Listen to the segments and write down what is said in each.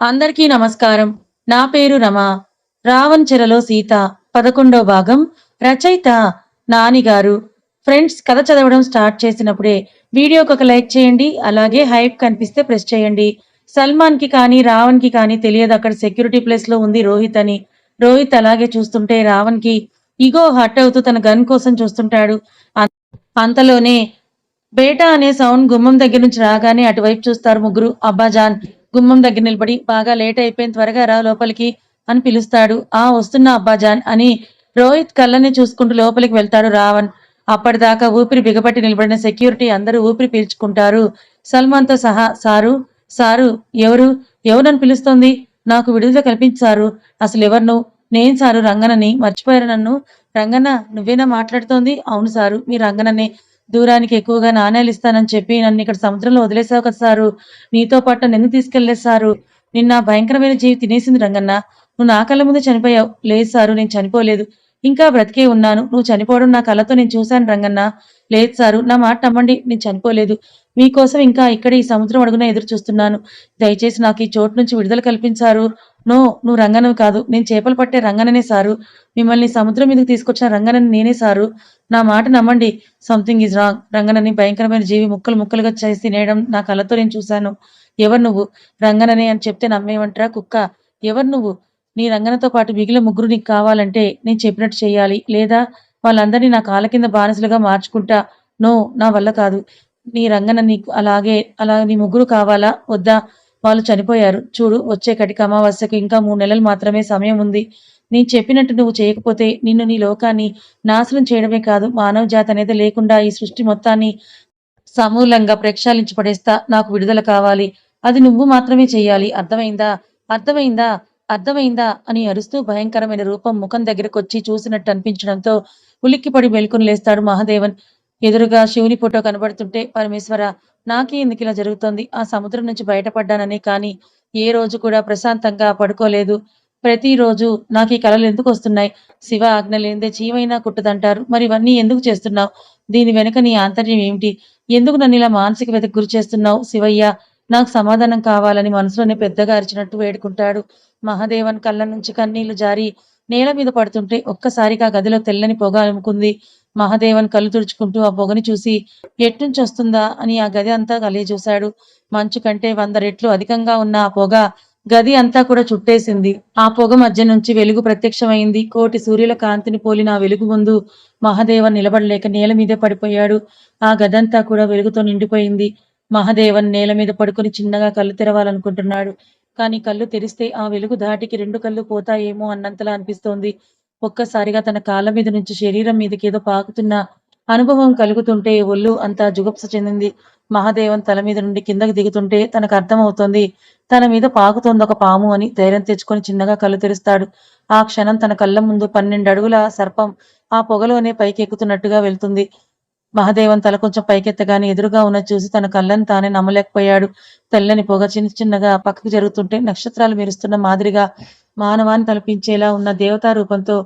అందరికీ నమస్కారం. నా పేరు రమ. రావణ్ చెరలో సీత పదకొండో భాగం. రచయిత నానిగారు ఫ్రెండ్స్ కథ చదవడం స్టార్ట్ చేసినప్పుడే వీడియోకి ఒక లైక్ చేయండి అలాగే హైప్ కనిపిస్తే ప్రెస్ చేయండి. సల్మాన్కి కానీ రావణ్కి కానీ తెలియదు అక్కడ సెక్యూరిటీ ప్లేస్లో ఉంది రోహిత్ అని. రోహిత్ అలాగే చూస్తుంటే రావణ్కి ఇగో హట్ అవుతూ తన గన్ కోసం చూస్తుంటాడు. అంతలోనే బేటా అనే సౌండ్ గుమ్మం దగ్గర నుంచి రాగానే అటువైపు చూస్తారు ముగ్గురు. అబ్బాజాన్ గుమ్మం దగ్గర నిలబడి బాగా లేట్ అయిపోయిన త్వరగా రా లోపలికి అని పిలుస్తాడు. ఆ వస్తున్నా అబ్బాజాన్ అని రోహిత్ కళ్ళని చూసుకుంటూ లోపలికి వెళ్తాడు రావణ్. అప్పటిదాకా ఊపిరి బిగపట్టి నిలబడిన సెక్యూరిటీ అందరూ ఊపిరి పీల్చుకుంటారు. సల్మాన్తో సహా సారు సారు ఎవరు ఎవరని పిలుస్తోంది? నాకు విడుదల కల్పించారు అసలు ఎవరు నువ్వు నేను సారు రంగనని మర్చిపోయారు నన్ను. రంగన్న నువ్వేనా మాట్లాడుతోంది? అవును సారు మీ రంగననే. దూరానికి ఎక్కువగా నాణేలు ఇస్తానని చెప్పి నన్ను ఇక్కడ సముద్రంలో వదిలేసావు కదా సారు. నీతో పాటు నన్ను ఎందుకు తీసుకెళ్ళేదు సారు? నిన్న భయంకరమైన జీవి తినేసింది రంగన్న. నువ్వు నా కళ్ళ ముందు చనిపోయావు. లేదు సారు నేను చనిపోలేదు. ఇంకా బ్రతికే ఉన్నాను. నువ్వు చనిపోవడం నా కళ్ళతో నేను చూశాను రంగన్న. లేదు సారు నా మాట నమ్మండి. నేను చనిపోలేదు. మీకోసం ఇంకా ఇక్కడ ఈ సముద్రం అడుగున ఎదురు చూస్తున్నాను. దయచేసి నాకు ఈ చోటు నుంచి విడుదల కల్పించారు నో నువ్వు రంగనవి కాదు. నేను చేపలు పట్టే రంగననే సారు. మిమ్మల్ని సముద్రం మీదకి తీసుకొచ్చిన రంగనని నేనే సారు. నా మాట నమ్మండి. సంథింగ్ ఈజ్ రాంగ్ రంగనని భయంకరమైన జీవి ముక్కలు ముక్కలుగా చేసి తినేయడం నా కళ్ళతో నేను చూశాను. ఎవరు నువ్వు? రంగనని అని చెప్తే నమ్మేమంటారా కుక్క? ఎవరు నువ్వు? నీ రంగనతో పాటు మిగిలిన ముగ్గురు నీకు కావాలంటే నేను చెప్పినట్టు చేయాలి. లేదా వాళ్ళందరినీ నా కాళ్ళ కింద బానిసలుగా మార్చుకుంటా? నో నా వల్ల కాదు. నీ రంగన నీకు అలాగే అలా నీ ముగ్గురు కావాలా? వద్దా? వాళ్ళు చనిపోయారు. చూడు వచ్చే కటిక అమావాస్యకు ఇంకా మూడు నెలలు మాత్రమే సమయం ఉంది. నేను చెప్పినట్టు నువ్వు చేయకపోతే నిన్ను నీ లోకాన్ని నాశనం చేయడమే కాదు మానవ జాతి అనేది లేకుండా ఈ సృష్టి మొత్తాన్ని సమూలంగా ప్రక్షాళించి పడేస్తా నాకు విడుదల కావాలి. అది నువ్వు మాత్రమే చేయాలి. అర్థమైందా? అర్థమైందా? అర్థమైందా? అని అరుస్తూ భయంకరమైన రూపం ముఖం దగ్గరకు వచ్చి చూసినట్టు అనిపించడంతో ఉలిక్కిపడి మెలుకుని లేస్తాడు మహాదేవన్. ఎదురుగా శివుని ఫోటో కనబడుతుంటే పరమేశ్వర నాకే ఎందుకు ఇలా జరుగుతోంది? ఆ సముద్రం నుంచి బయటపడ్డాననే కానీ ఏ రోజు కూడా ప్రశాంతంగా పడుకోలేదు. ప్రతిరోజు నాకు ఈ కళలు ఎందుకు వస్తున్నాయి? శివ ఆజ్ఞ లేనిదే చీమైనా కుట్టదంటారు. మరి ఇవన్నీ ఎందుకు చేస్తున్నావు? దీని వెనుక నీ ఆంతర్యం ఏమిటి? ఎందుకు నన్ను ఇలా మానసిక వెతకు గురి చేస్తున్నావు? శివయ్య నాకు సమాధానం కావాలని మనసులోనే పెద్దగా అరిచినట్టు వేడుకుంటాడు. మహాదేవన్ కళ్ళ నుంచి కన్నీళ్ళు జారి నేల మీద పడుతుంటే ఒక్కసారిగా గదిలో తెల్లని పొగ అలుముకుంది. మహాదేవన్ కళ్ళు తుడుచుకుంటూ ఆ పొగని చూసి ఎట్టుంచి వస్తుందా అని ఆ గది అంతా కలిగి చూశాడు మంచు కంటే వంద రెట్లు అధికంగా ఉన్న ఆ పొగ గది అంతా కూడా చుట్టేసింది. ఆ పొగ మధ్య నుంచి వెలుగు ప్రత్యక్షమైంది. కోటి సూర్యుల కాంతిని పోలిన ఆ వెలుగు ముందు మహాదేవన్ నిలబడలేక నేల మీదే పడిపోయాడు. ఆ గదంతా కూడా వెలుగుతో నిండిపోయింది. మహాదేవన్ నేల మీద పడుకొని చిన్నగా కళ్ళు తెరవాలనుకుంటున్నాడు. కానీ కళ్ళు తెరిస్తే ఆ వెలుగు దాటికి రెండు కళ్ళు పోతాయేమో అన్నంతలా అనిపిస్తోంది. ఒక్కసారిగా తన కాళ్ళ మీద నుంచి శరీరం మీదకి ఏదో పాకుతున్న అనుభవం కలుగుతుంటే ఒళ్ళు అంతా జుగుప్స చెందింది. మహాదేవన్ తల మీద నుండి కిందకి దిగుతుంటే తనకు అర్థమవుతోంది తన మీద పాకుతోంది ఒక పాము అని ధైర్యం తెచ్చుకొని చిన్నగా కళ్ళు తెరుస్తాడు. ఆ క్షణం తన కళ్ళ ముందు పన్నెండు అడుగుల సర్పం ఆ పొగలోనే పైకి ఎక్కుతున్నట్టుగా వెళ్తుంది. మహాదేవన్ తల కొంచెం పైకెత్తగానే ఎదురుగా ఉన్న చూసి తన కళ్ళని తానే నమ్మలేకపోయాడు. తెల్లని పొగ చిన్న చిన్నగా పక్కకు జరుగుతుంటే నక్షత్రాలు మెరుస్తున్న మాదిరిగా మానవాన్ని తలపించేలా ఉన్న దేవతా రూపంతో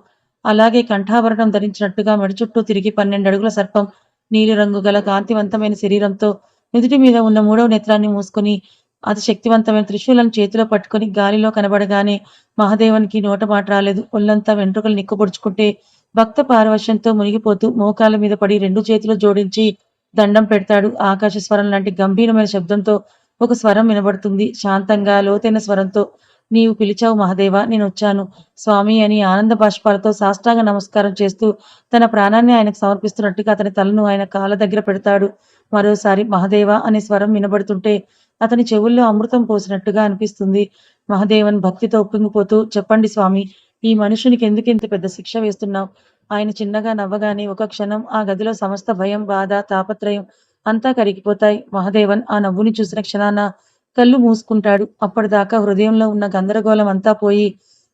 అలాగే కంఠాభరణం ధరించినట్టుగా మెడ చుట్టూ తిరిగి పన్నెండు అడుగుల సర్పం నీలిరంగు గల కాంతివంతమైన శరీరంతో నుదుటి మీద ఉన్న మూడవ నేత్రాన్ని మూసుకొని అతి శక్తివంతమైన త్రిశూలను చేతిలో పట్టుకొని గాలిలో కనబడగానే మహాదేవునికి నోట మాట రాలేదు. ఒళ్ళంతా వెంట్రుకలు నిక్కుపొడుచుకుంటే భక్త పారవశ్యంతో మునిగిపోతూ మోకాల మీద పడి రెండు చేతులు జోడించి దండం పెడతాడు. ఆకాశ స్వరం లాంటి గంభీరమైన శబ్దంతో ఒక స్వరం వినబడుతుంది. శాంతంగా లోతైన స్వరంతో నీవు పిలిచావు మహదేవ నేను వచ్చాను. స్వామి అని ఆనంద బాష్పాలతో సాష్టాంగ నమస్కారం చేస్తూ తన ప్రాణాన్ని ఆయనకు సమర్పిస్తున్నట్టుగా అతని తలను ఆయన కాళ్ళ దగ్గర పెడతాడు. మరోసారి మహదేవ అనే స్వరం వినబడుతుంటే అతని చెవుల్లో అమృతం పోసినట్టుగా అనిపిస్తుంది. మహదేవన్ భక్తితో ఉప్పొంగిపోతూ చెప్పండి స్వామి ఈ మనుషునికి ఎందుకు ఇంత పెద్ద శిక్ష వేస్తున్నావు? ఆయన చిన్నగా నవ్వగానే ఒక క్షణం ఆ గదిలో సమస్త భయం బాధ తాపత్రయం అంతా కరిగిపోతాయి. మహదేవన్ ఆ నవ్వుని చూసిన క్షణాన కళ్ళు మూసుకుంటాడు. అప్పటిదాకా హృదయంలో ఉన్న గందరగోళం అంతా పోయి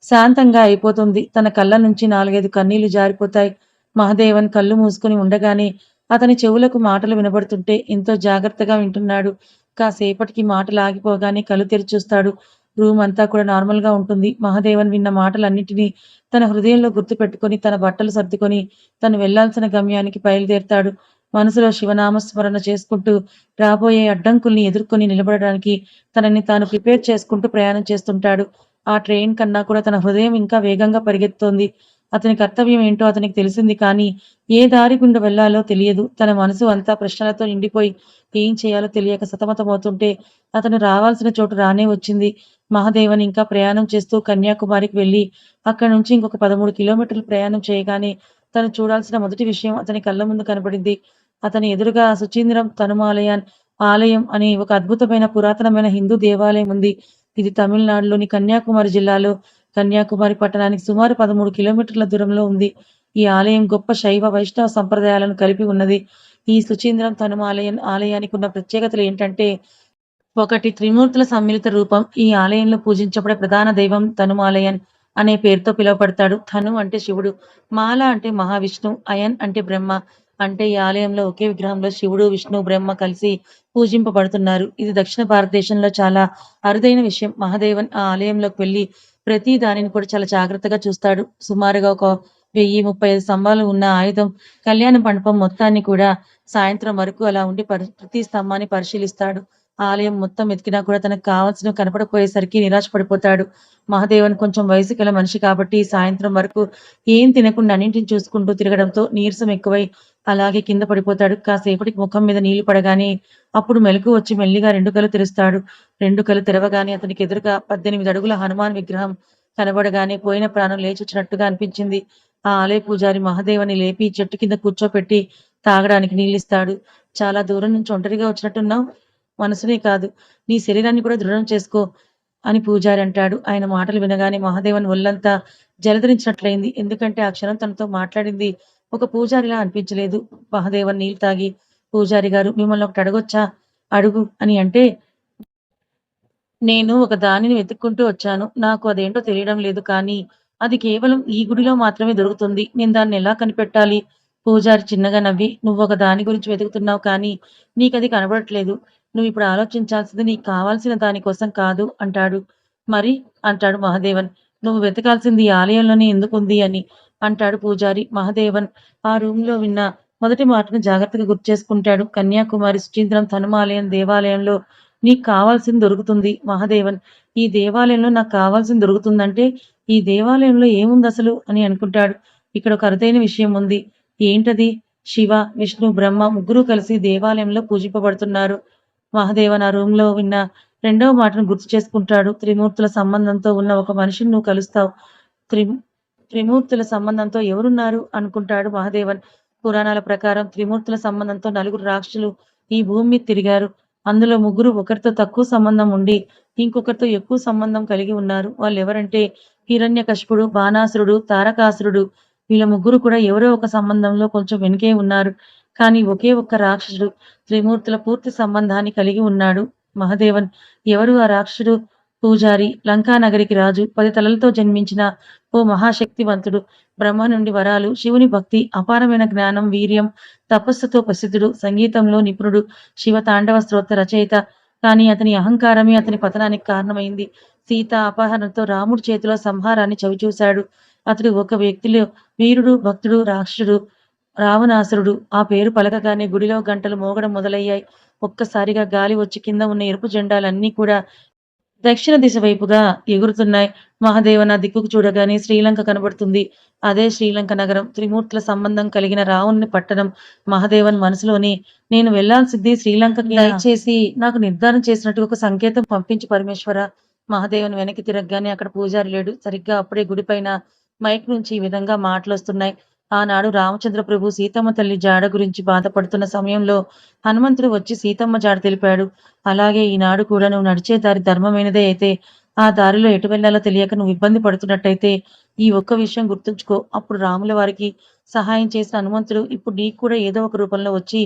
శాంతంగా అయిపోతుంది. తన కళ్ళ నుంచి నాలుగైదు కన్నీళ్ళు జారిపోతాయి. మహదేవన్ కళ్ళు మూసుకుని ఉండగానే అతని చెవులకు మాటలు వినబడుతుంటే ఎంతో జాగ్రత్తగా వింటున్నాడు. కాసేపటికి మాటలు ఆగిపోగానే కళ్ళు తెరిచూస్తాడు రూమ్ అంతా కూడా నార్మల్గా ఉంటుంది. మహాదేవన్ విన్న మాటలన్నిటినీ తన హృదయంలో గుర్తు పెట్టుకొని తన బట్టలు సర్దుకొని తను వెళ్ళాల్సిన గమ్యానికి బయలుదేరుతాడు. మనసులో శివనామస్మరణ చేసుకుంటూ రాబోయే అడ్డంకుల్ని ఎదుర్కొని నిలబడడానికి తనని తాను ప్రిపేర్ చేసుకుంటూ ప్రయాణం చేస్తుంటాడు. ఆ ట్రైన్ కన్నా కూడా తన హృదయం ఇంకా వేగంగా పరిగెత్తోంది అతని కర్తవ్యం ఏంటో అతనికి తెలిసింది కానీ ఏ దారి గుండా వెళ్ళాలో తెలియదు. తన మనసు అంతా ప్రశ్నలతో నిండిపోయి ఏం చేయాలో తెలియక సతమతమవుతుంటే అతను రావాల్సిన చోటు రానే వచ్చింది. మహాదేవన్ ఇంకా ప్రయాణం చేస్తూ కన్యాకుమారికి వెళ్ళి అక్కడి నుంచి ఇంకొక పదమూడు కిలోమీటర్లు ప్రయాణం చేయగానే తను చూడాల్సిన మొదటి విషయం అతని కళ్ళ ముందు కనబడింది. అతని ఎదురుగా సుచీంద్రం తనుమాలయాన్ ఆలయం అనే ఒక అద్భుతమైన పురాతనమైన హిందూ దేవాలయం ఉంది. ఇది తమిళనాడులోని కన్యాకుమారి జిల్లాలో. కన్యాకుమారి పట్టణానికి సుమారు పదమూడు కిలోమీటర్ల దూరంలో ఉంది. ఈ ఆలయం గొప్ప శైవ వైష్ణవ సంప్రదాయాలను కలిపి ఉన్నది. ఈ సుచీంద్రం తనుమాలయం ఆలయానికి ఉన్న ప్రత్యేకతలు ఏంటంటే ఒకటి త్రిమూర్తుల సమ్మిళిత రూపం. ఈ ఆలయంలో పూజించబడే ప్రధాన దైవం తనుమాలయన్. అనే పేరుతో పిలువబడతాడు. ధను అంటే శివుడు మాల అంటే మహావిష్ణు అయన్ అంటే బ్రహ్మ. అంటే ఈ ఆలయంలో ఒకే విగ్రహంలో శివుడు విష్ణు బ్రహ్మ కలిసి పూజింపబడుతున్నారు. ఇది దక్షిణ భారతదేశంలో చాలా అరుదైన విషయం. మహాదేవన్ ఆ ఆలయంలోకి వెళ్ళి ప్రతి దానిని కూడా చాలా జాగ్రత్తగా చూస్తాడు. సుమారుగా ఒక వెయ్యి ముప్పై ఐదు స్తంభాలు ఉన్న ఆయుధం కళ్యాణ మండపం మొత్తాన్ని కూడా సాయంత్రం వరకు అలా ఉండి ప్రతి స్తంభాన్ని పరిశీలిస్తాడు. ఆలయం మొత్తం వెతికినా కూడా తనకు కావాల్సిన కనపడపోయేసరికి నిరాశపడిపోతాడు. మహాదేవన్ కొంచెం వయసు గల మనిషి కాబట్టి సాయంత్రం వరకు ఏం తినకుండా అన్నింటిని చూసుకుంటూ తిరగడంతో నీరసం ఎక్కువై అలాగే కింద పడిపోతాడు. కాసేపటికి ముఖం మీద నీళ్ళు పడగానే అప్పుడు మెలకు వచ్చి మెల్లిగా రెండు కళ్ళు తెరుస్తాడు. రెండు కళ్ళు తెరవగానే అతనికి ఎదురుగా పద్దెనిమిది అడుగుల హనుమాన్ విగ్రహం కనబడగానే పోయిన ప్రాణం లేచి వచ్చినట్టుగా అనిపించింది. ఆ ఆలయ పూజారి మహాదేవని లేపి చెట్టు కింద కూర్చోపెట్టి తాగడానికి నీళ్ళిస్తాడు. చాలా దూరం నుంచి ఒంటరిగా వచ్చినట్టున్నావు. మనసునే కాదు. నీ శరీరాన్ని కూడా దృఢం చేసుకో అని పూజారి అంటాడు. ఆయన మాటలు వినగానే మహాదేవన్ ఒళ్ళంతా జలధరించినట్లయింది. ఎందుకంటే ఆ క్షణం తనతో మాట్లాడింది ఒక పూజారిలా అనిపించలేదు. మహాదేవన్ నీళ్ళు తాగి పూజారి గారు మిమ్మల్ని ఒకటి అడగొచ్చా? అడుగు అని అంటే నేను ఒక దానిని వెతుక్కుంటూ వచ్చాను. నాకు అదేంటో తెలియడం లేదు కానీ అది కేవలం ఈ గుడిలో మాత్రమే దొరుకుతుంది. నేను దాన్ని ఎలా కనిపెట్టాలి? పూజారి చిన్నగా నవ్వి నువ్వు ఒక దాని గురించి వెతుకుతున్నావు కానీ నీకు అది కనబడట్లేదు. నువ్వు ఇప్పుడు ఆలోచించాల్సింది నీకు కావాల్సిన దానికోసం కాదు అంటాడు. మరి? అంటాడు మహాదేవన్. నువ్వు వెతకాల్సింది ఆలయంలోనే ఎందుకుంది అని అంటాడు పూజారి మహాదేవన్. ఆ రూమ్లో విన్న మొదటి మాటను జాగ్రత్తగా గుర్తు చేసుకుంటాడు కన్యాకుమారి సుచీంద్రం ధనుమాలయం దేవాలయంలో నీకు కావాల్సింది దొరుకుతుంది మహాదేవన్. ఈ దేవాలయంలో నాకు కావాల్సింది దొరుకుతుందంటే ఈ దేవాలయంలో ఏముంది అసలు అని అనుకుంటాడు. ఇక్కడ ఒక అరుదైన విషయం ఉంది. ఏంటది? శివ విష్ణు బ్రహ్మ ముగ్గురు కలిసి దేవాలయంలో పూజింపబడుతున్నారు. మహాదేవన్ ఆ రూమ్లో విన్న రెండవ మాటను గుర్తు చేసుకుంటాడు. త్రిమూర్తుల సంబంధంతో ఉన్న ఒక మనిషిని నువ్వు కలుస్తావు. త్రి త్రిమూర్తుల సంబంధంతో ఎవరున్నారు అనుకుంటాడు మహాదేవన్. పురాణాల ప్రకారం త్రిమూర్తుల సంబంధంతో నలుగురు రాక్షసులు ఈ భూమి మీద తిరిగారు. అందులో ముగ్గురు ఒకరితో తక్కువ సంబంధం ఉండి ఇంకొకరితో ఎక్కువ సంబంధం కలిగి ఉన్నారు. వాళ్ళు ఎవరంటే హిరణ్యకశిపుడు బాణాసురుడు తారకాసురుడు. వీళ్ళ ముగ్గురు కూడా ఎవరో ఒక సంబంధంలో కొంచెం వెనుకే ఉన్నారు. కానీ ఒకే ఒక్క రాక్షసుడు త్రిమూర్తుల పూర్తి సంబంధాన్ని కలిగి ఉన్నాడు. మహదేవన్ ఎవరు ఆ రాక్షసుడు? పూజారి లంకా నగరికి రాజు పది తలలతో జన్మించిన ఓ మహాశక్తివంతుడు బ్రహ్మ నుండి వరాలు శివుని భక్తి అపారమైన జ్ఞానం వీర్యం తపస్సుతో ప్రసిద్ధుడు సంగీతంలో నిపుణుడు శివ తాండవ స్తోత్ర రచయిత. కానీ అతని అహంకారమే అతని పతనానికి కారణమైంది. సీత అపహరణతో రాముడి చేతిలో సంహారాన్ని చవిచూశాడు. అతడు ఒక వ్యక్తిలో వీరుడు భక్తుడు రాక్షసుడు. రావణాసురుడు ఆ పేరు పలకగానే గుడిలో గంటలు మోగడం మొదలయ్యాయి. ఒక్కసారిగా గాలి వచ్చి కింద ఉన్న ఎరుపు జెండాలన్నీ కూడా దక్షిణ దిశ వైపుగా ఎగురుతున్నాయి. మహాదేవన దిక్కుకు చూడగానే శ్రీలంక కనబడుతుంది. అదే శ్రీలంక నగరం. త్రిమూర్తుల సంబంధం కలిగిన రావుని పట్టణం. మహాదేవన్ మనసులోనే నేను వెళ్ళాల్సింది శ్రీలంకకి. దయచేసి నాకు నిర్ధారణ చేసినట్టు ఒక సంకేతం పంపించి పరమేశ్వర. మహాదేవన్ వెనక్కి తిరగగానే అక్కడ పూజారి లేడు. సరిగ్గా అప్పుడే గుడిపైన మైక్ నుంచి ఈ విధంగా మాటలు వస్తున్నాయి. ఆనాడు రామచంద్ర ప్రభు సీతమ్మ తల్లి జాడ గురించి బాధపడుతున్న సమయంలో హనుమంతుడు వచ్చి సీతమ్మ జాడ తెలిపాడు. అలాగే ఈనాడు కూడా నువ్వు నడిచే దారి ధర్మమైనదే అయితే ఆ దారిలో ఎటు వెళ్ళాలో తెలియక నువ్వు ఇబ్బంది పడుతున్నట్టయితే ఈ ఒక్క విషయం గుర్తుంచుకో. అప్పుడు రాముల వారికి సహాయం చేసిన హనుమంతుడు ఇప్పుడు నీకు కూడా ఏదో ఒక రూపంలో వచ్చి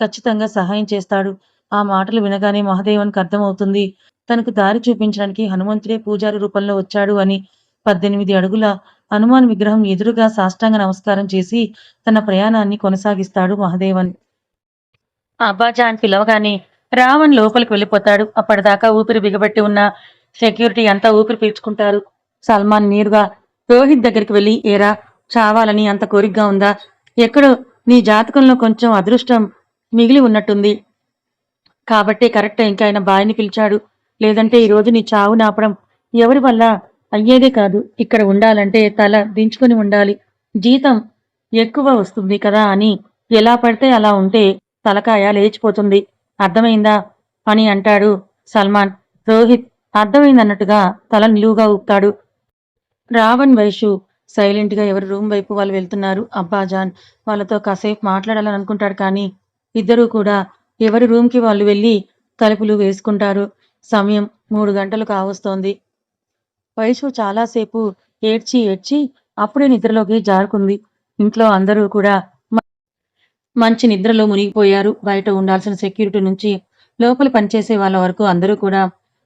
ఖచ్చితంగా సహాయం చేస్తాడు. ఆ మాటలు వినగానే మహదేవన్కి అర్థమవుతుంది. తనకు దారి చూపించడానికి హనుమంతుడే పూజారి రూపంలో వచ్చాడు అని పద్దెనిమిది అడుగుల హనుమాన్ విగ్రహం ఎదురుగా సాష్టాంగ నమస్కారం చేసి తన ప్రయాణాన్ని కొనసాగిస్తాడు మహదేవన్. అబ్బాజా అని పిలవగానే రావణ్ లోపలికి వెళ్ళిపోతాడు. అప్పటిదాకా ఊపిరి బిగబట్టి ఉన్న సెక్యూరిటీ అంతా ఊపిరి పీల్చుకుంటారు. సల్మాన్ నేరుగా రోహిత్ దగ్గరికి వెళ్ళి ఏరా చావాలని అంత కోరికగా ఉందా? ఎక్కడో నీ జాతకంలో కొంచెం అదృష్టం మిగిలి ఉన్నట్టుంది. కాబట్టే కరెక్ట్ ఇంకా ఆయన బాయని పిలిచాడు. లేదంటే ఈ రోజు నీ చావు నాపడం ఎవరి వల్ల అయ్యేదే కాదు. ఇక్కడ ఉండాలంటే తల దించుకొని ఉండాలి. జీతం ఎక్కువ వస్తుంది కదా అని ఎలా పడితే అలా ఉంటే తలకాయ లేచిపోతుంది. అర్థమైందా? అని అంటాడు సల్మాన్. రోహిత్ అర్థమైందన్నట్టుగా తల నిలువుగా ఊపుతాడు. రావణ్ వైషు సైలెంట్గా ఎవరి రూమ్ వైపు వాళ్ళు వెళ్తున్నారు. అబ్బాజాన్ వాళ్ళతో కాసేపు మాట్లాడాలని అనుకుంటాడు కానీ ఇద్దరూ కూడా ఎవరి రూమ్కి వాళ్ళు వెళ్ళి తలుపులు వేసుకుంటారు. సమయం మూడు గంటలు కావస్తోంది వైషు చాలాసేపు ఏడ్చి ఏడ్చి అప్పుడే నిద్రలోకి జారుకుంది. ఇంట్లో అందరూ కూడా మంచి నిద్రలో మునిగిపోయారు. బయట ఉండాల్సిన సెక్యూరిటీ నుంచి లోపల పనిచేసే వాళ్ళ వరకు అందరూ కూడా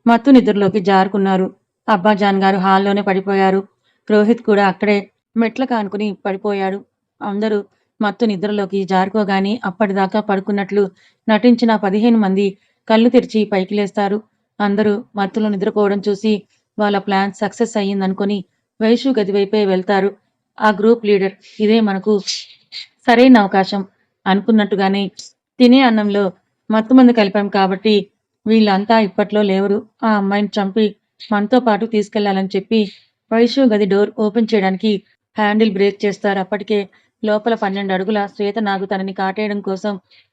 మత్తు నిద్రలోకి జారుకున్నారు. అబ్బాజాన్ గారు హాల్లోనే పడిపోయారు. రోహిత్ కూడా అక్కడే మెట్ల కానుకుని పడిపోయాడు. అందరూ మత్తు నిద్రలోకి జారుకోగానే అప్పటిదాకా పడుకున్నట్లు నటించిన పదిహేను మంది కళ్ళు తెరిచి పైకి లేస్తారు. అందరూ మత్తులో నిద్రపోవడం చూసి వాళ్ళ ప్లాన్ సక్సెస్ అయ్యిందనుకుని వైషు గది వైపే వెళ్తారు. ఆ గ్రూప్ లీడర్ ఇదే మనకు సరైన అవకాశం అనుకున్నట్టుగానే తినే అన్నంలో మత్తుమందు కలిపాం కాబట్టి వీళ్ళంతా ఇప్పట్లో లేవరు. ఆ అమ్మాయిని చంపి మనతో పాటు తీసుకెళ్ళాలని చెప్పి వైషు గది డోర్ ఓపెన్ చేయడానికి హ్యాండిల్ బ్రేక్ చేస్తారు. అప్పటికే లోపల పన్నెండు అడుగుల శ్వేత నాగు తనని కాటేయడం కోసం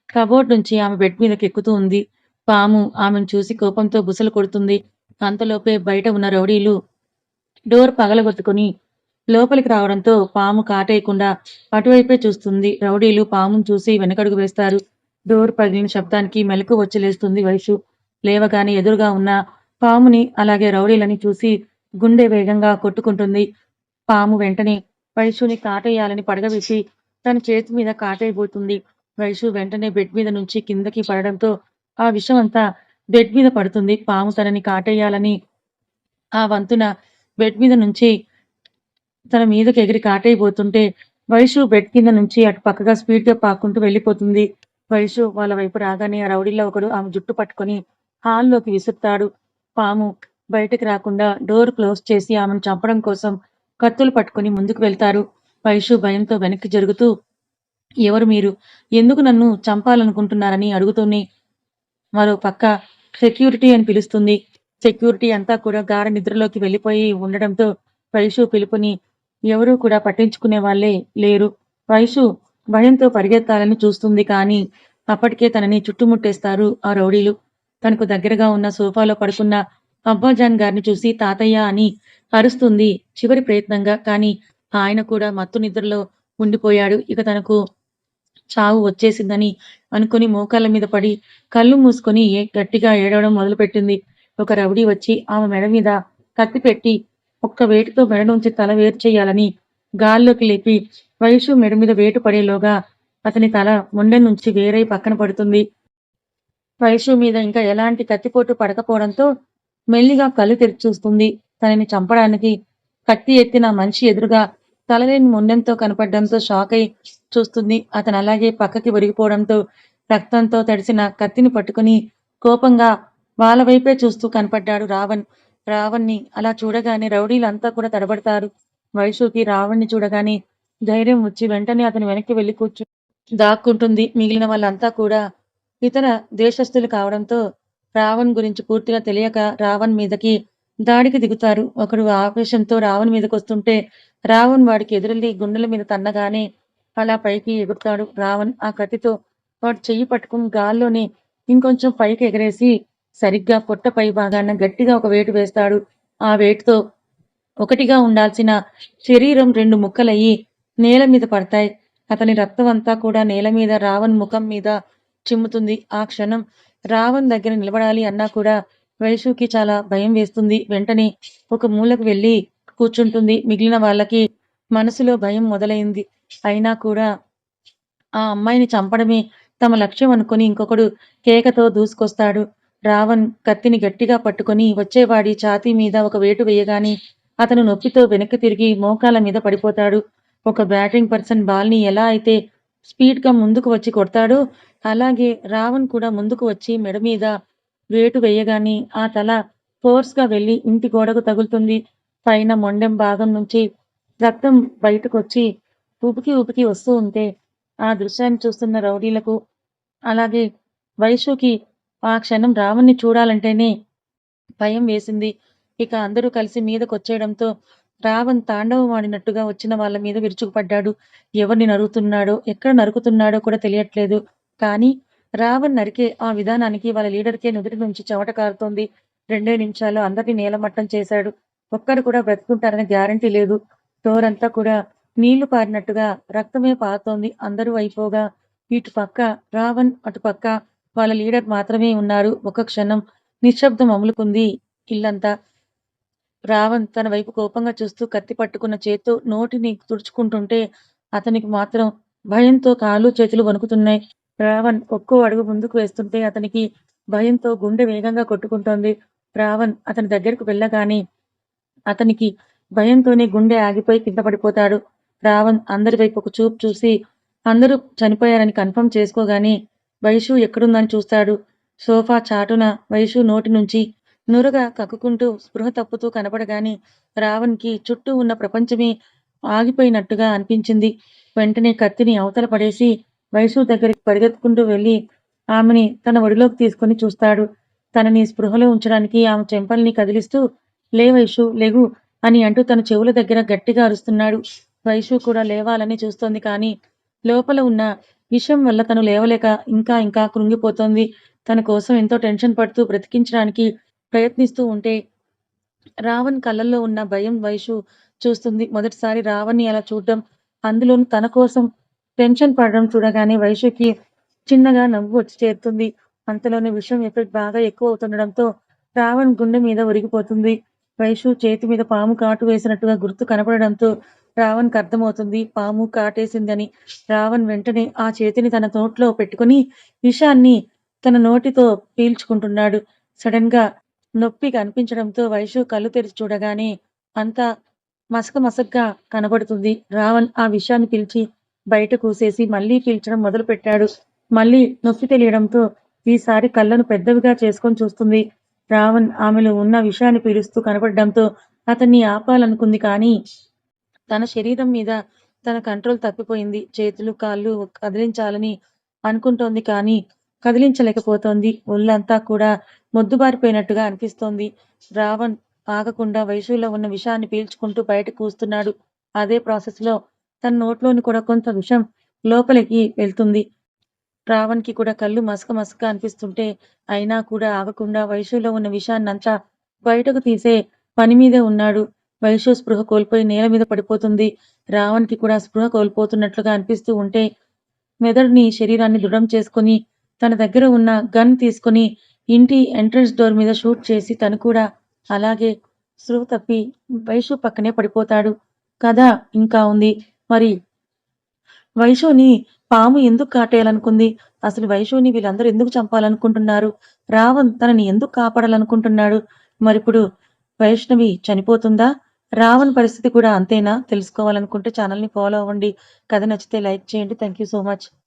కబోర్డ్ నుంచి ఆమె బెడ్ మీదకి ఎక్కుతూ ఉంది. పాము ఆమెను చూసి కోపంతో బుసలు కొడుతుంది. అంతలోపే బయట ఉన్న రౌడీలు డోర్ పగలగొట్టుకుని లోపలికి రావడంతో పాము కాటేయకుండా అటువైపే చూస్తుంది. రౌడీలు పామును చూసి వెనకడుగు వేస్తారు. డోర్ పగిలిన శబ్దానికి మెలకు వచ్చి లేస్తుంది వైషు లేవగానే ఎదురుగా ఉన్న పాముని అలాగే రౌడీలని చూసి గుండె వేగంగా కొట్టుకుంటుంది. పాము వెంటనే వైషుని కాటేయాలని పడగవేసి తన చేతి మీద కాటేయబోతుంది. వైషు వెంటనే బెడ్ మీద నుంచి కిందకి పడడంతో ఆ విషయం అంతా బెడ్ మీద పడుతుంది. పాము తనని కాటేయాలని ఆ వంతున బెడ్ మీద నుంచి తన మీదకి ఎగిరి కాటైపోతుంటే వైషు బెడ్ కింద నుంచి అటు పక్కగా స్పీడ్గా పాక్కుంటూ వెళ్ళిపోతుంది. వైషు వాళ్ళ వైపు రాగానే ఆ రౌడీలో ఒకడు ఆమె జుట్టు పట్టుకొని హాల్లోకి విసురుతాడు. పాము బయటకు రాకుండా డోర్ క్లోజ్ చేసి ఆమెను చంపడం కోసం కత్తులు పట్టుకొని ముందుకు వెళ్తారు. వైషు భయంతో వెనక్కి జరుగుతూ ఎవరు మీరు? ఎందుకు నన్ను చంపాలనుకుంటున్నారని అడుగుతూనే మరో పక్క సెక్యూరిటీ అని పిలుస్తుంది. సెక్యూరిటీ అంతా కూడా గాఢ నిద్రలోకి వెళ్ళిపోయి ఉండడంతో వైషు పిలుపుని ఎవరూ కూడా పట్టించుకునే వాళ్ళే లేరు. వైషు భయంతో పరిగెత్తాలని చూస్తుంది కానీ అప్పటికే తనని చుట్టుముట్టేస్తారు ఆ రౌడీలు. తనకు దగ్గరగా ఉన్న సోఫాలో పడుకున్న అబ్బాజాన్ గారిని చూసి తాతయ్య అని అరుస్తుంది చివరి ప్రయత్నంగా. కానీ ఆయన కూడా మత్తు నిద్రలో ఉండిపోయాడు. ఇక తనకు చావు వచ్చేసిందని అనుకుని మోకాళ్ళ మీద పడి కళ్ళు మూసుకొని గట్టిగా ఏడవడం మొదలుపెట్టింది. ఒక రౌడీ వచ్చి ఆమె మెడ మీద కత్తి పెట్టి ఒక్క వేటుతో మెడ నుంచి తల వేరు చేయాలని గాల్లోకి లేపి వయసు మెడ మీద వేటు పడేలోగా అతని తల ముండె నుంచి వేరై పక్కన పడుతుంది. వయసు మీద ఇంకా ఎలాంటి కత్తిపోటు పడకపోవడంతో మెల్లిగా కళ్ళు తెరిచి చూస్తుంది. తనని చంపడానికి కత్తి ఎత్తిన మనిషి ఎదురుగా తలలేని మొండెంతో కనపడడంతో షాక్ అయి చూస్తుంది. అతను అలాగే పక్కకి ఒరిగిపోవడంతో రక్తంతో తడిసిన కత్తిని పట్టుకుని కోపంగా వాళ్ళ వైపే చూస్తూ కనపడ్డాడు రావణ్. రావణ్ణి అలా చూడగానే రౌడీలంతా కూడా తడబడతారు. వైషుకి రావణ్ణి చూడగానే ధైర్యం వచ్చి వెంటనే అతను వెనక్కి వెళ్ళి కూర్చు దాక్కుంటుంది. మిగిలిన వాళ్ళంతా కూడా ఇతర దేశస్థులు కావడంతో రావణ్ గురించి పూర్తిగా తెలియక రావణ్ మీదకి దాడికి దిగుతారు. ఒకడు ఆవేశంతో రావణ్ మీదకి వస్తుంటే రావణ్ వాడికి ఎదురెళ్ళి గుండెల మీద తన్నగానే అలా పైకి ఎగురుతాడు. రావణ్ ఆ కత్తితో వాడు చెయ్యి పట్టుకుని గాల్లోనే ఇంకొంచెం పైకి ఎగరేసి సరిగ్గా పొట్ట పై భాగాన గట్టిగా ఒక వేటు వేస్తాడు. ఆ వేటుతో ఒకటిగా ఉండాల్సిన శరీరం రెండు ముక్కలయ్యి నేల మీద పడతాయి. అతని రక్తం అంతా కూడా నేల మీద రావణ్ ముఖం మీద చిమ్ముతుంది. ఆ క్షణం రావణ్ దగ్గర నిలబడాలి అన్నా కూడా వైషుకి చాలా భయం వేస్తుంది. వెంటనే ఒక మూలకు వెళ్ళి కూర్చుంటుంది. మిగిలిన వాళ్ళకి మనసులో భయం మొదలైంది. అయినా కూడా ఆ అమ్మాయిని చంపడమే తమ లక్ష్యం అనుకుని ఇంకొకడు కేకతో దూసుకొస్తాడు. రావణ్ కత్తిని గట్టిగా పట్టుకొని వచ్చేవాడి ఛాతీ మీద ఒక వేటు వేయగానే అతను నొప్పితో వెనక్కి తిరిగి మోకాల మీద పడిపోతాడు. ఒక బ్యాటింగ్ పర్సన్ బాల్ని ఎలా అయితే స్పీడ్గా ముందుకు వచ్చి కొడతాడో అలాగే రావణ్ కూడా ముందుకు వచ్చి మెడ మీద వేటు వేయగానే ఆ తల ఫోర్స్గా వెళ్ళి ఇంటి గోడకు తగులుతుంది. పైన మొండెం భాగం నుంచి రక్తం బయటకు వచ్చి ఉపికి ఉపికి వస్తూ ఉంటే ఆ దృశ్యాన్ని చూస్తున్న రౌడీలకు అలాగే వైషుకి ఆ క్షణం రావణ్ణి చూడాలంటేనే భయం వేసింది. ఇక అందరూ కలిసి మీదకొచ్చేయడంతో రావణ్ తాండవం ఆడినట్టుగా వచ్చిన వాళ్ళ మీద విరుచుకుపడ్డాడు. ఎవరిని నరుకుతున్నాడో ఎక్కడ నరుకుతున్నాడో కూడా తెలియట్లేదు. కానీ రావణ్ నరికే ఆ విధానానికి వాళ్ళ లీడర్కే నుదుటి నుంచి చెమట కారుతోంది. రెండే నిమిషాలు అందరినీ నేలమట్టం చేశాడు. ఒక్కడు కూడా బ్రతుకుంటారని గ్యారంటీ లేదు. టోరంతా కూడా నీళ్ళు పారినట్టుగా రక్తమే పారుతోంది. అందరూ అయిపోగా ఇటు పక్క రావణ్ అటు పక్క వాళ్ళ లీడర్ మాత్రమే ఉన్నారు. ఒక క్షణం నిశ్శబ్దం అములుకుంది ఇల్లంతా. రావణ్ తన వైపు కోపంగా చూస్తూ కత్తి పట్టుకున్న చేత్తో నోటిని తుడుచుకుంటుంటే అతనికి మాత్రం భయంతో కాళ్ళు చేతులు వణుకుతున్నాయి. రావణ్ ఒక్కో అడుగు ముందుకు వేస్తుంటే అతనికి భయంతో గుండె వేగంగా కొట్టుకుంటోంది. రావణ్ అతని దగ్గరకు వెళ్ళగానే అతనికి భయంతోనే గుండె ఆగిపోయి కింద పడిపోతాడు. రావణ్ అందరి వైపు ఒక చూపు చూసి అందరూ చనిపోయారని కన్ఫర్మ్ చేసుకోగానే వైషు ఎక్కడుందని చూస్తాడు. సోఫా చాటున వైషు నోటి నుంచి నురగా కక్కుకుంటూ స్పృహ తప్పుతూ కనపడగానే రావణ్కి చుట్టూ ఉన్న ప్రపంచమే ఆగిపోయినట్టుగా అనిపించింది. వెంటనే కత్తిని అవతల పడేసి వైషు దగ్గరికి పరిగెత్తుకుంటూ వెళ్ళి ఆమెని తన ఒడిలోకి తీసుకుని చూస్తాడు. తనని స్పృహలో ఉంచడానికి ఆమె చెంపల్ని కదిలిస్తూ లే వైషు లేగు అని అంటూ తన చెవుల దగ్గర గట్టిగా అరుస్తున్నాడు. వైషు కూడా లేవాలని చూస్తోంది కానీ లోపల ఉన్న విషయం వల్ల తను లేవలేక ఇంకా ఇంకా కృంగిపోతోంది. తన కోసం ఎంతో టెన్షన్ పడుతూ బ్రతికించడానికి ప్రయత్నిస్తూ ఉంటే రావణ్ కళ్ళల్లో ఉన్న భయం వైషు చూస్తుంది. మొదటిసారి రావణ్ని అలా చూడడం అందులోను తన కోసం టెన్షన్ పడడం చూడగానే వైశ్యకి చిన్నగా నవ్వు వచ్చి చేరుతుంది. అంతలోనే విషయం ఎఫెక్ట్ బాగా ఎక్కువ అవుతుండడంతో రావణ్ గుండె మీద ఒరిగిపోతుంది. వైషు చేతి మీద పాము కాటు వేసినట్టుగా గుర్తు కనపడడంతో రావణ్కి అర్థమవుతుంది. పాము కాటేసిందని. రావణ్ వెంటనే ఆ చేతిని తన నోట్లో పెట్టుకుని విషాన్ని తన నోటితో పీల్చుకుంటున్నాడు. సడన్గా నొప్పి కనిపించడంతో వైషు కళ్ళు తెరిచి చూడగానే అంతా మసక మసగ్గా కనబడుతుంది. రావణ్ ఆ విషయాన్ని పిలిచి బయట కూసేసి మళ్ళీ పీల్చడం మొదలు పెట్టాడు మళ్ళీ నొప్పి తెలియడంతో ఈసారి కళ్ళను పెద్దవిగా చేసుకొని చూస్తుంది. రావణ్ ఆమెలో ఉన్న విషయాన్ని పీలుస్తూ కనపడడంతో అతన్ని ఆపాలనుకుంది కానీ తన శరీరం మీద తన కంట్రోల్ తప్పిపోయింది. చేతులు కాళ్ళు కదిలించాలని అనుకుంటోంది కానీ కదిలించలేకపోతోంది. ఒళ్ళంతా కూడా మొద్దుబారిపోయినట్టుగా అనిపిస్తోంది. రావణ్ ఆగకుండా వయసులో ఉన్న విషాన్ని పీల్చుకుంటూ బయట కూస్తున్నాడు. అదే ప్రాసెస్లో తన నోట్లోని కూడా కొంత విషం లోపలికి వెళ్తుంది. రావణ్కి కూడా కళ్ళు మసక మసక అనిపిస్తుంటే అయినా కూడా ఆగకుండా వైశ్యులో ఉన్న విషాన్నంతా బయటకు తీసే పని మీదే ఉన్నాడు. వైశ్యు స్పృహ కోల్పోయి నేల మీద పడిపోతుంది. రావణ్కి కూడా స్పృహ కోల్పోతున్నట్లుగా అనిపిస్తూ ఉంటే మెదడుని శరీరాన్ని దృఢం చేసుకుని తన దగ్గర ఉన్న గన్ తీసుకుని ఇంటి ఎంట్రన్స్ డోర్ మీద షూట్ చేసి తను కూడా అలాగే స్పృహ తప్పి వైశ్యు పక్కనే పడిపోతాడు. కథ ఇంకా ఉంది. మరి? వైశోని పాము ఎందుకు కాటేయాలనుకుంది? అసలు వైశోని వీళ్ళందరూ ఎందుకు చంపాలనుకుంటున్నారు? రావణ్ తనని ఎందుకు కాపాడాలనుకుంటున్నాడు? మరిప్పుడు వైష్ణవి చనిపోతుందా? రావణ్ పరిస్థితి కూడా అంతేనా? తెలుసుకోవాలనుకుంటే ఛానల్ని ఫాలో అవ్వండి. కథ నచ్చితే లైక్ చేయండి. Thank you so much.